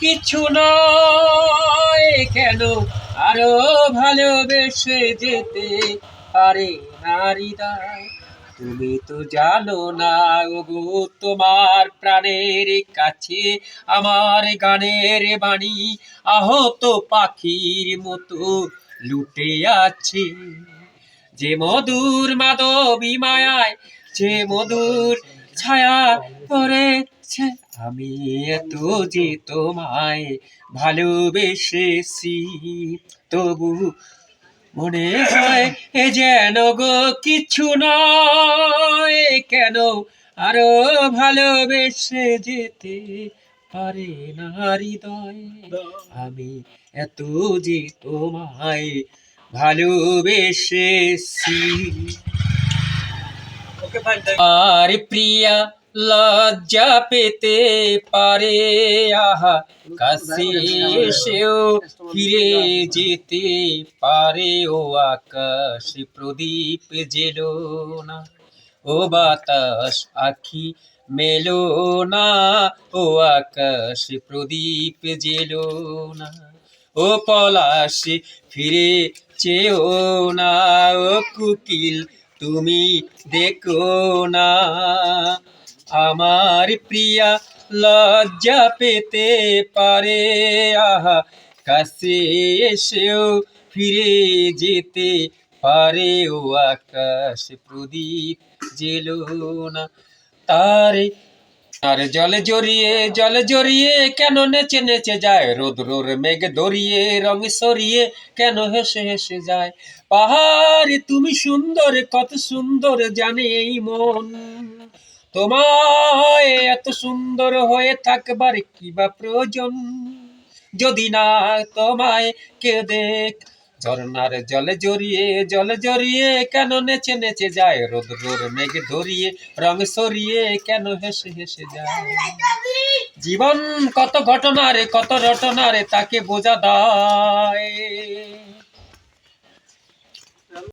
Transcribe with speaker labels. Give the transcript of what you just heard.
Speaker 1: কিছু নয় কেন? আরও ভালোবেসে যেতে পারে নারীদায় তুমি তো জানো না ওগো, তোমার প্রাণের কাছে আমার গানের বাণী। আহত পাখির মতো লুটে আছে। যে মধুর মাধবী মায়ায়, যে মধুর ছায়া পড়েছে। আমি এত যে তোমায় ভালোবেসেছি, তবু মনে হয় এ যেন গো কিছু নয়। কেন আরও ভালোবেসে যেতে পারে না হৃদয়? আমি এত যে তোমায় ভালোবেসেছি। আর প্রিয়া লজ্জা পেতে পারে, আহা কাছে এসেও ফিরে যেতে পারে, ও আকাশ প্রদীপ জেলো না, ও বাতাস আখি মেলো না, ও আকাশ প্রদীপ জেলো না, ও পলাশ ফিরে চেও না, ও কুকিল তুমি দেখো না, আমার প্রিয়া লজ্জা পেতে পারে। আহা, কাছে এসেও ফিরে যেতে পারে ও আকাশ প্রদীপ জেলো না। তারে আর জলে জড়িয়ে জলে জড়িয়ে কেন নেচে নেচে যায়? রোদ্রোর মেঘ ধরিয়ে রং সরিয়ে কেন হেসে হেসে যায়? পাহাড়ে, তুমি সুন্দর, কত সুন্দর জানে এই মন। তোমায় এত সুন্দর হয়ে থাকবার কি বা প্রয়োজন? যদি না তোমায় কে দেখ ঝর্ণার জলে জড়িয়ে জলে জড়িয়ে কেন নেচে নেচে যায়? রোদ রোদ মেঘ ধরিয়ে, রং সরিয়ে কেন হেসে হেসে যায়? জীবন কত ঘটনারে, কত রটনারে তাকে বোঝা দায়।